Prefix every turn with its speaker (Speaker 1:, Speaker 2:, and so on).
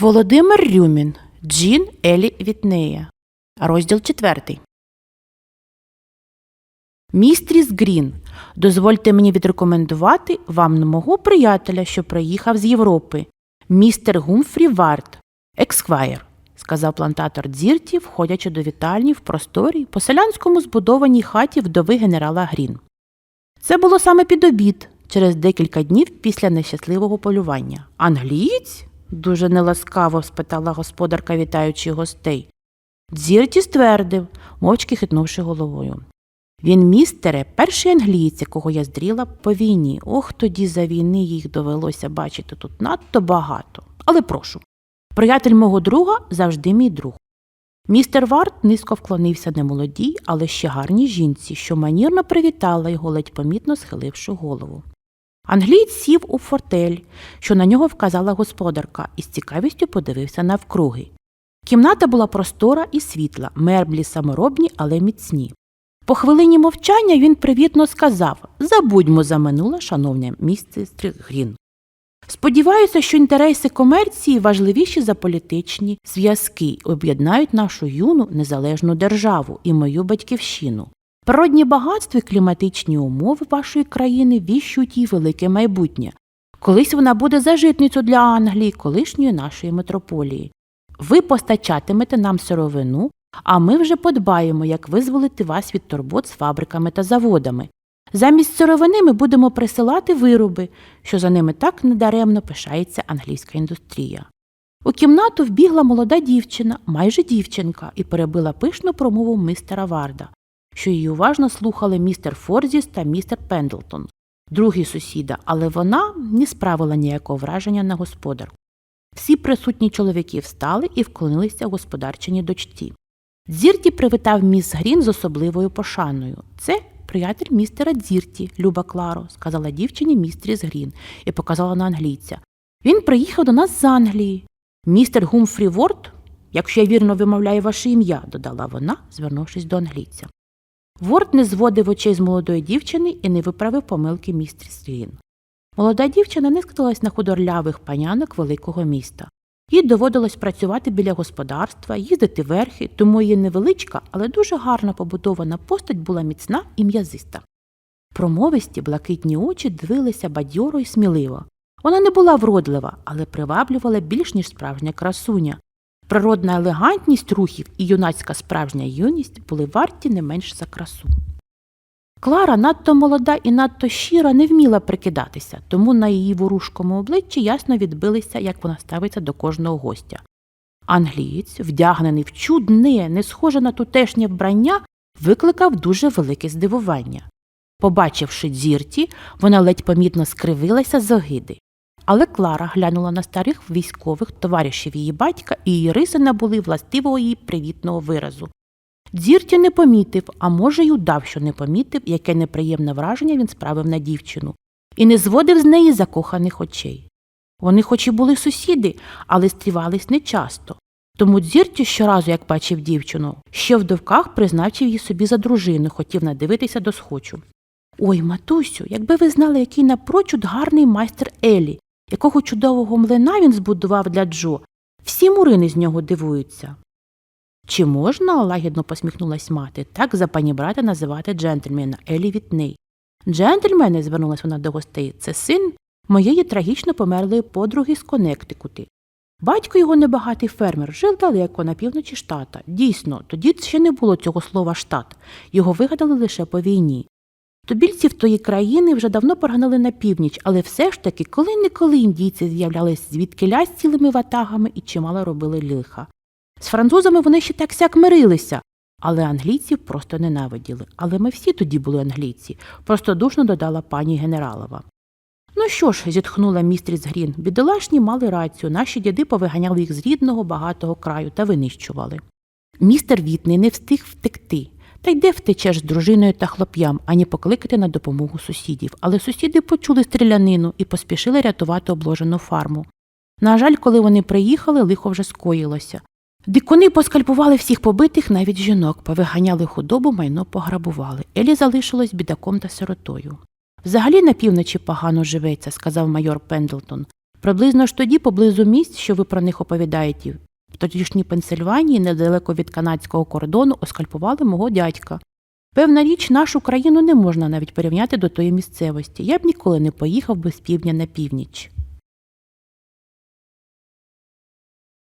Speaker 1: Володимир Рюмін. Джін Елі Вітнея. Розділ четвертий. Містріс Грін. Дозвольте мені відрекомендувати вам мого приятеля, що приїхав з Європи. Містер Гумфрі Варт, ексквайр, сказав плантатор Дзірті, входячи до вітальні в просторій, по селянському збудованій хаті вдови генерала Грін. Це було саме під обід, через декілька днів після нещасливого полювання. Англієць? Дуже неласкаво спитала господарка, вітаючи гостей. Дзірті ствердив, мовчки хитнувши головою. Він, містере, перший англієць, якого я здріла по війні. Ох, тоді за війни їх довелося бачити тут надто багато. Але прошу. Приятель мого друга завжди мій друг. Містер Варт низько вклонився немолодій, але ще гарній жінці, що манірно привітала його, ледь помітно схиливши голову. Англієць сів у фортель, що на нього вказала господарка, і з цікавістю подивився навкруги. Кімната була простора і світла, мерблі саморобні, але міцні. По хвилині мовчання він привітно сказав Забудьмо за минуле, шановне місце Грін. Сподіваюся, що інтереси комерції важливіші за політичні зв'язки об'єднають нашу юну незалежну державу і мою батьківщину. Природні багатства і кліматичні умови вашої країни віщують їй велике майбутнє. Колись вона буде зажитницю для Англії, колишньої нашої метрополії. Ви постачатимете нам сировину, а ми вже подбаємо, як визволити вас від турбот з фабриками та заводами. Замість сировини ми будемо присилати вироби, що за ними так недаремно пишається англійська індустрія. У кімнату вбігла молода дівчина, майже дівчинка, і перебила пишну промову містера Варда, що її уважно слухали містер Форзіс та містер Пендлтон, другі сусіда, але вона не справила ніякого враження на господарку. Всі присутні чоловіки встали і вклонилися господарчині дочці. Дзірті привітав міс Грін з особливою пошаною. Це приятель містера Дзірті, Люба Кларо, сказала дівчині містріс Грін і показала на англійця. Він приїхав до нас з Англії. Містер Гумфрі Ворд, якщо я вірно вимовляю ваше ім'я, додала вона, звернувшись до англійця. Ворд не зводив очей з молодої дівчини і не виправив помилки містріс Грін. Молода дівчина не скидалась на худорлявих панянок великого міста. Їй доводилось працювати біля господарства, їздити верхи, тому її невеличка, але дуже гарно побудована постать була міцна і м'язиста. Промовисті блакитні очі дивилися бадьоро і сміливо. Вона не була вродлива, але приваблювала більш ніж справжня красуня. Природна елегантність рухів і юнацька справжня юність були варті не менш за красу. Клара надто молода і надто щира не вміла прикидатися, тому на її ворушкому обличчі ясно відбилися, як вона ставиться до кожного гостя. Англієць, вдягнений в чудне, не схоже на тутешнє вбрання, викликав дуже велике здивування. Побачивши дзірті, вона ледь помітно скривилася з огиди. Але Клара глянула на старих військових товаришів її батька, і її риси набули властивого її привітного виразу. Дзірті не помітив, а може, й удав, що не помітив, яке неприємне враження він справив на дівчину, і не зводив з неї закоханих очей. Вони хоч і були сусіди, але стрівались нечасто. Тому дзірті щоразу, як бачив дівчину, ще в довках призначив її собі за дружину, хотів надивитися до схочу. Ой, матусю, якби ви знали, який напрочуд гарний майстер Елі, якого чудового млина він збудував для Джо. Всі мурини з нього дивуються. Чи можна, лагідно посміхнулась мати, так за пані брата називати джентльмена Елі Вітней? Джентльмени, звернулася вона до гостей, це син моєї трагічно померлої подруги з Коннектикути. Батько його небагатий фермер, жив далеко на півночі штата. Дійсно, тоді ще не було цього слова штат, його вигадали лише по війні. Тубільців тої країни вже давно прогнали на північ, але все ж таки коли-неколи індійці з'являлись звідкиля з цілими ватагами і чимало робили лиха. З французами вони ще так сяк мирилися, але англійців просто ненавиділи. Але ми всі тоді були англійці, простодушно додала пані генералова. Ну що ж, зітхнула містріс Грін, бідолашні мали рацію, наші діди повиганяли їх з рідного багатого краю та винищували. Містер Вітний не встиг втекти. Та й де втечеш з дружиною та хлоп'ям, ані покликати на допомогу сусідів. Але сусіди почули стрілянину і поспішили рятувати обложену фарму. На жаль, коли вони приїхали, лихо вже скоїлося. Дикуни поскальпували всіх побитих, навіть жінок, повиганяли худобу, майно пограбували. Елі залишилась бідаком та сиротою. Взагалі на півночі погано живеться, сказав майор Пендлтон. Приблизно ж тоді, поблизу місць, що ви про них оповідаєте, тодішній Пенсильванії, недалеко від канадського кордону, оскальпували мого дядька. Певна річ, нашу країну не можна навіть порівняти до тої місцевості. Я б ніколи не поїхав би з півдня на північ.